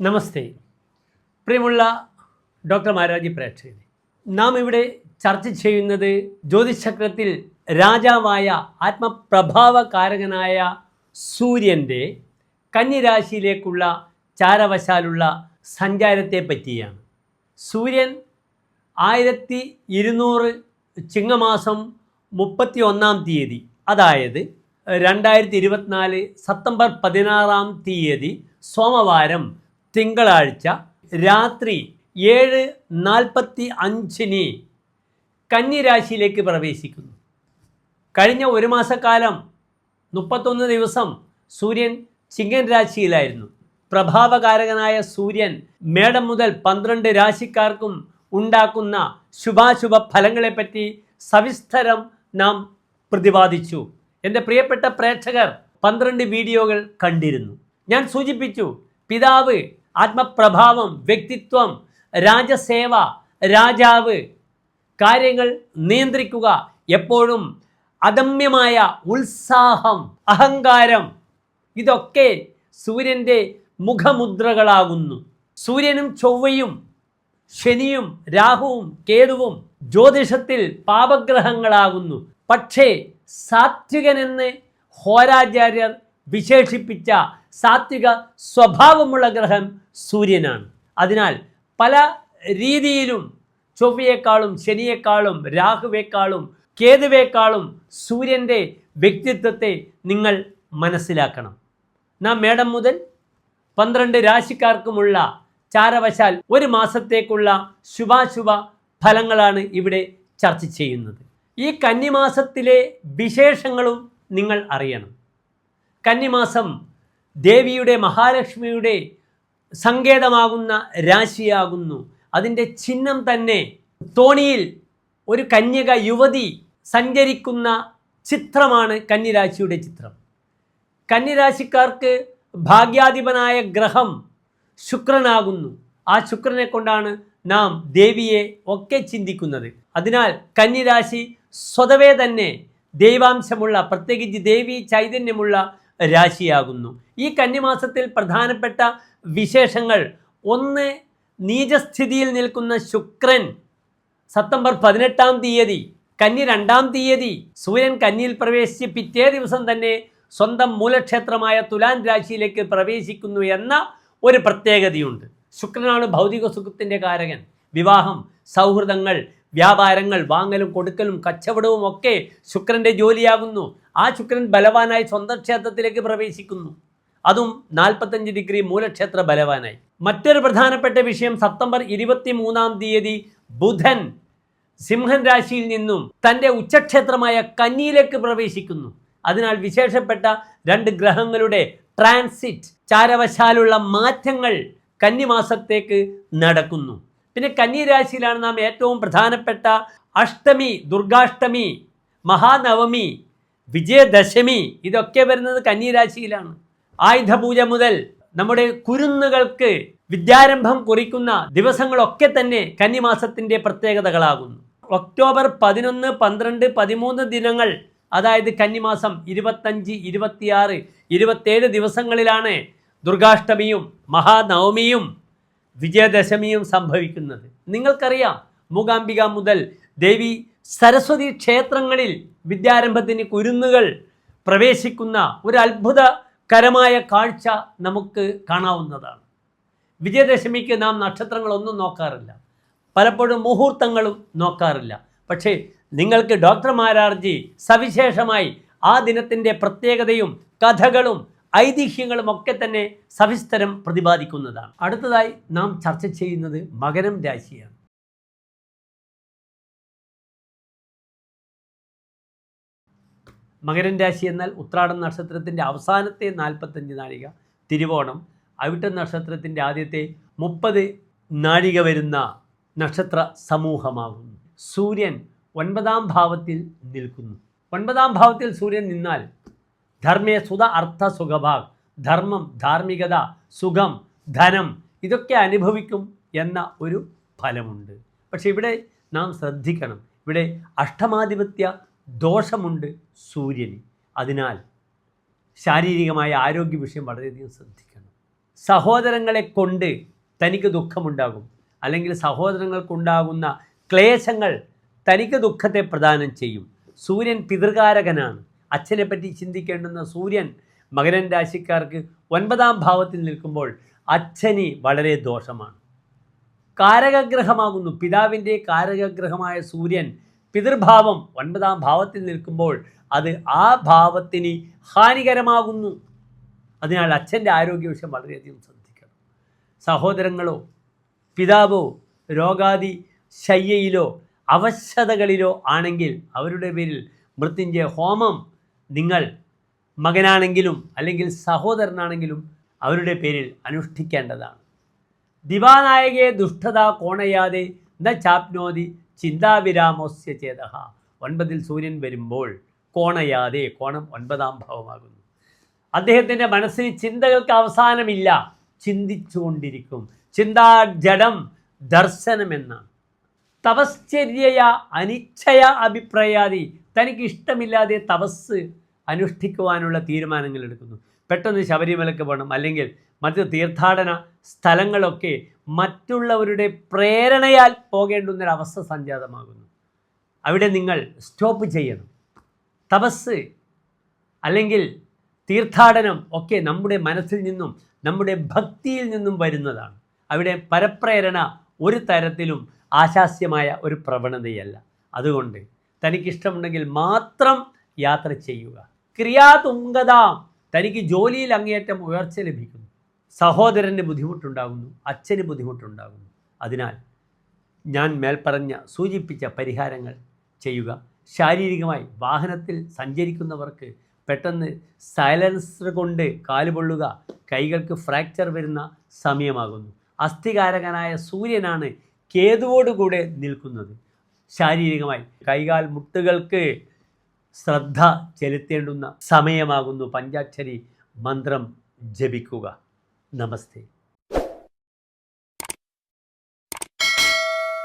നമസ്തേ. പ്രിയമുള്ള ഡോക്ടർ മാരാജി പ്രേക്ഷകരെ നാം ഇവിടെ ചർച്ച ചെയ്യുന്നത് ജ്യോതിഷചക്രത്തിൽ രാജാവായ ആത്മപ്രഭാവകാരകനായ സൂര്യന്റെ കന്യരാശിയിലേക്കുള്ള ചാരവശാലുള്ള സഞ്ചാരത്തെ പറ്റിയാണ്. സൂര്യൻ ആയിരത്തി ഇരുന്നൂറ് ചിങ്ങമാസം മുപ്പത്തി ഒന്നാം തീയതി അതായത് രണ്ടായിരത്തി ഇരുപത്തിനാല് സെപ്റ്റംബർ പതിനാറാം തീയതി സോമവാരം തിങ്കളാഴ്ച രാത്രി ഏഴ് നാൽപ്പത്തി അഞ്ചിന് കന്നിരാശിയിലേക്ക് പ്രവേശിക്കുന്നു. കഴിഞ്ഞ ഒരു മാസക്കാലം മുപ്പത്തൊന്ന് ദിവസം സൂര്യൻ ചിങ്ങൻ രാശിയിലായിരുന്നു. പ്രഭാവകാരകനായ സൂര്യൻ മേടം മുതൽ പന്ത്രണ്ട് രാശിക്കാർക്കും ഉണ്ടാക്കുന്ന ശുഭാശുഭ ഫലങ്ങളെപ്പറ്റി സവിസ്തരം നാം പ്രതിപാദിച്ചു. എന്റെ പ്രിയപ്പെട്ട പ്രേക്ഷകർ പന്ത്രണ്ട് വീഡിയോകൾ കണ്ടിരുന്നു. ഞാൻ സൂചിപ്പിച്ചു പിതാവ് ആത്മപ്രഭാവം വ്യക്തിത്വം രാജസേവ രാജാവ്. കാര്യങ്ങൾ നിയന്ത്രിക്കുക. എപ്പോഴും അദമ്യമായ ഉത്സാഹം അഹങ്കാരം. ഇതൊക്കെ സൂര്യന്റെ മുഖമുദ്രകളാകുന്നു. സൂര്യനും ചൊവ്വയും ശനിയും രാഹുവും കേതുവും ജ്യോതിഷത്തിൽ പാപഗ്രഹങ്ങളാകുന്നു. പക്ഷേ സാത്വികനെന്ന് ഹോരാചാര്യർ വിശേഷിപ്പിച്ച സാത്വിക സ്വഭാവമുള്ള ഗ്രഹം സൂര്യനാണ്. അതിനാൽ പല രീതിയിലും ചൊവ്വയേക്കാളും ശനിയേക്കാളും രാഹുവേക്കാളും കേതുവേക്കാളും സൂര്യന്റെ വ്യക്തിത്വത്തെ നിങ്ങൾ മനസ്സിലാക്കണം. നാം മേടം മുതൽ പന്ത്രണ്ട് രാശിക്കാർക്കുമുള്ള ചാരവശാൽ ഒരു മാസത്തേക്കുള്ള ശുഭാശുഭ ഫലങ്ങളാണ് ഇവിടെ ചർച്ച ചെയ്യുന്നത്. ഈ കന്നിമാസത്തിലെ വിശേഷങ്ങളും നിങ്ങൾ അറിയണം. കന്നിമാസം ദേവിയുടെ മഹാലക്ഷ്മിയുടെ സങ്കേതമാകുന്ന രാശിയാകുന്നു. അതിന്റെ ചിഹ്നം തന്നെ തോണിയിൽ ഒരു കന്യക യുവതി സഞ്ചരിക്കുന്ന ചിത്രമാണ് കന്നിരാശിയുടെ ചിത്രം. കന്നിരാശിക്കാർക്ക് ഭാഗ്യാധിപനായ ഗ്രഹം ശുക്രനാകുന്നു. ആ ശുക്രനെ കൊണ്ടാണ് നാം ദേവിയെ ഒക്കെ ചിന്തിക്കുന്നത്. അതിനാൽ കന്നിരാശി സ്വതവേ തന്നെ ദൈവാംശമുള്ള പ്രത്യേകിച്ച് ദേവി ചൈതന്യമുള്ള രാശിയാകുന്നു. ഈ കന്നിമാസത്തിൽ പ്രധാനപ്പെട്ട വിശേഷങ്ങൾ. ഒന്ന് നീചസ്ഥിതിയിൽ നിൽക്കുന്ന ശുക്രൻ സെപ്റ്റംബർ പതിനെട്ടാം തീയതി കന്നി രണ്ടാം തീയതി സൂര്യൻ കന്നിയിൽ പ്രവേശിച്ച് പിറ്റേ ദിവസം തന്നെ സ്വന്തം മൂലക്ഷേത്രമായ തുലാൻ രാശിയിലേക്ക് പ്രവേശിക്കുന്നു എന്ന ഒരു പ്രത്യേകതയുണ്ട്. ശുക്രനാണ് ഭൗതിക സുഖത്തിന്റെ കാരകൻ. വിവാഹം സൗഹൃദങ്ങൾ വ്യാപാരങ്ങൾ വാങ്ങലും കൊടുക്കലും കച്ചവടവും ഒക്കെ ശുക്രന്റെ ജോലിയാകുന്നു. ആ ശുക്രൻ ബലവാനായി സ്വന്തം ക്ഷേത്രത്തിലേക്ക് പ്രവേശിക്കുന്നു. അതും നാൽപ്പത്തഞ്ച് ഡിഗ്രി മൂലക്ഷേത്ര ബലവാനായി. മറ്റൊരു പ്രധാനപ്പെട്ട വിഷയം സെപ്റ്റംബർ ഇരുപത്തി മൂന്നാം തീയതി ബുധൻ സിംഹൻ രാശിയിൽ നിന്നും തന്റെ ഉച്ചക്ഷേത്രമായ കന്നിയിലേക്ക് പ്രവേശിക്കുന്നു. അതിനാൽ വിശേഷപ്പെട്ട രണ്ട് ഗ്രഹങ്ങളുടെ ട്രാൻസിറ്റ് ചാരവശാലുള്ള മാറ്റങ്ങൾ കന്നിമാസത്തേക്ക് നടക്കുന്നു. പിന്നെ കന്നിരാശിയിലാണ് നാം ഏറ്റവും പ്രധാനപ്പെട്ട അഷ്ടമി ദുർഗാഷ്ടമി മഹാനവമി വിജയദശമി ഇതൊക്കെ വരുന്നത് കന്നിരാശിയിലാണ് ആയുധപൂജ മുതൽ നമ്മുടെ കുരുന്നുകൾക്ക് വിദ്യാരംഭം കുറിക്കുന്ന ദിവസങ്ങളൊക്കെ തന്നെ കന്നിമാസത്തിന്റെ പ്രത്യേകതകളാകുന്നു. ഒക്ടോബർ പതിനൊന്ന് പന്ത്രണ്ട് പതിമൂന്ന് ദിനങ്ങൾ അതായത് കന്നിമാസം ഇരുപത്തഞ്ച് ഇരുപത്തിയാറ് ഇരുപത്തേഴ് ദിവസങ്ങളിലാണ് ദുർഗാഷ്ടമിയും മഹാനവമിയും വിജയദശമിയും സംഭവിക്കുന്നത്. നിങ്ങൾക്കറിയാം മൂകാംബിക മുതൽ ദേവി സരസ്വതി ക്ഷേത്രങ്ങളിൽ വിദ്യാരംഭത്തിന് കുരുന്നുകൾ പ്രവേശിക്കുന്ന ഒരു അത്ഭുതകരമായ കാഴ്ച നമുക്ക് കാണാവുന്നതാണ്. വിജയദശമിക്ക് നാം നക്ഷത്രങ്ങളൊന്നും നോക്കാറില്ല. പലപ്പോഴും മുഹൂർത്തങ്ങളും നോക്കാറില്ല. പക്ഷേ നിങ്ങൾക്ക് ഡോക്ടർ മാരാർജി സവിശേഷമായി ആ ദിനത്തിന്റെ പ്രത്യേകതയും കഥകളും ഐതിഹ്യങ്ങളും ഒക്കെ തന്നെ സവിസ്തരം പ്രതിപാദിക്കുന്നതാണ്. അടുത്തതായി നാം ചർച്ച ചെയ്യുന്നത് മകരം രാശിയാണ്. മകരം രാശി എന്നാൽ ഉത്രാടം നക്ഷത്രത്തിന്റെ അവസാനത്തെ നാൽപ്പത്തഞ്ച് നാഴിക തിരുവോണം അവിട്ട നക്ഷത്രത്തിന്റെ ആദ്യത്തെ മുപ്പത് നാഴിക വരുന്ന നക്ഷത്ര സമൂഹമാകുന്നു. സൂര്യൻ ഒൻപതാം ഭാവത്തിൽ നിൽക്കുന്നു. ഒൻപതാം ഭാവത്തിൽ സൂര്യൻ നിന്നാൽ ധർമ്മേ സുത അർത്ഥ സുഖഭാഗ് ധർമ്മം ധാർമ്മികത സുഖം ധനം ഇതൊക്കെ അനുഭവിക്കും എന്ന ഒരു ഫലമുണ്ട്. പക്ഷെ ഇവിടെ നാം ശ്രദ്ധിക്കണം. ഇവിടെ അഷ്ടമാധിപത്യ ദോഷമുണ്ട് സൂര്യന്. അതിനാൽ ശാരീരികമായ ആരോഗ്യ വിഷയം വളരെയധികം ശ്രദ്ധിക്കണം. സഹോദരങ്ങളെ കൊണ്ട് തനിക്ക് ദുഃഖമുണ്ടാകും. അല്ലെങ്കിൽ സഹോദരങ്ങൾക്കുണ്ടാകുന്ന ക്ലേശങ്ങൾ തനിക്ക് ദുഃഖത്തെ പ്രദാനം ചെയ്യും. സൂര്യൻ പിതൃകാരകനാണ്. അച്ഛനെ പറ്റി ചിന്തിക്കേണ്ടുന്ന സൂര്യൻ മകരൻ രാശിക്കാർക്ക് ഒൻപതാം ഭാവത്തിൽ നിൽക്കുമ്പോൾ അച്ഛന് വളരെ ദോഷമാണ്. കാരകഗ്രഹമാകുന്നു. പിതാവിന്റെ കാരകഗ്രഹമായ സൂര്യൻ പിതൃഭാവം ഒൻപതാം ഭാവത്തിൽ നിൽക്കുമ്പോൾ അത് ആ ഭാവത്തിന് ഹാനികരമാകുന്നു. അതിനാൽ അച്ഛന്റെ ആരോഗ്യ വിഷയം വളരെയധികം ശ്രദ്ധിക്കണം. സഹോദരങ്ങളോ പിതാവോ രോഗാദി ശയ്യയിലോ അവശതകളിലോ ആണെങ്കിൽ അവരുടെ പേരിൽ മൃത്യുഞ്ജയ ഹോമം നിങ്ങൾ മകനാണെങ്കിലും അല്ലെങ്കിൽ സഹോദരനാണെങ്കിലും അവരുടെ പേരിൽ അനുഷ്ഠിക്കേണ്ടതാണ്. ദിവാനായകെ ദുഷ്ടത കോണയാതെ ന ചാപ്നോതി ചിന്താവിരാമോസ്യ ചേത ഒൻപതിൽ സൂര്യൻ വരുമ്പോൾ കോണയാതെ കോണം ഒൻപതാം ഭാവമാകുന്നു. അദ്ദേഹത്തിന്റെ മനസ്സിന് ചിന്തകൾക്ക് അവസാനമില്ല. ചിന്തിച്ചുകൊണ്ടിരിക്കും. ചിന്താ ജഡം ദർശനമെന്നാണ്. തപശ്ചര്യയ അനിച്ഛയ അഭിപ്രായാതി തനിക്ക് ഇഷ്ടമില്ലാതെ തപസ് അനുഷ്ഠിക്കുവാനുള്ള തീരുമാനങ്ങൾ എടുക്കുന്നു. പെട്ടെന്ന് ശബരിമലയ്ക്ക് പോകണം. അല്ലെങ്കിൽ മറ്റ് തീർത്ഥാടന സ്ഥലങ്ങളൊക്കെ മറ്റുള്ളവരുടെ പ്രേരണയാൽ പോകേണ്ടുന്നൊരവസ്ഥ സംജാതമാകുന്നു. അവിടെ നിങ്ങൾ സ്റ്റോപ്പ് ചെയ്യണം. തപസ് അല്ലെങ്കിൽ തീർത്ഥാടനം ഒക്കെ നമ്മുടെ മനസ്സിൽ നിന്നും നമ്മുടെ ഭക്തിയിൽ നിന്നും വരുന്നതാണ്. അവിടെ പരപ്രേരണ ഒരു തരത്തിലും ആശാസ്യമായ ഒരു പ്രവണതയല്ല. അതുകൊണ്ട് തനിക്കിഷ്ടമുണ്ടെങ്കിൽ മാത്രം യാത്ര ചെയ്യുക. ക്രിയാതുങ്കത തനിക്ക് ജോലിയിൽ അങ്ങേയറ്റം ഉയർച്ച ലഭിക്കുന്നു. സഹോദരന് ബുദ്ധിമുട്ടുണ്ടാകുന്നു. അച്ഛന് ബുദ്ധിമുട്ടുണ്ടാകുന്നു. അതിനാൽ ഞാൻ മേൽപ്പറഞ്ഞ സൂചിപ്പിച്ച പരിഹാരങ്ങൾ ചെയ്യുക. ശാരീരികമായി വാഹനത്തിൽ സഞ്ചരിക്കുന്നവർക്ക് പെട്ടെന്ന് സൈലൻസർ കൊണ്ട് കാലുപൊള്ളുക കൈകൾക്ക് ഫ്രാക്ചർ വരുന്ന സമയമാകുന്നു. അസ്ഥികാരകനായ സൂര്യനാണ് കേതുവോടുകൂടെ നിൽക്കുന്നത്. ശാരീരികമായി. കൈകാൽ മുട്ടുകൾക്ക് ശ്രദ്ധ ചെലുത്തേണ്ടുന്ന സമയമാകുന്നു. പഞ്ചാക്ഷരി മന്ത്രം ജപിക്കുക. നമസ്തേ.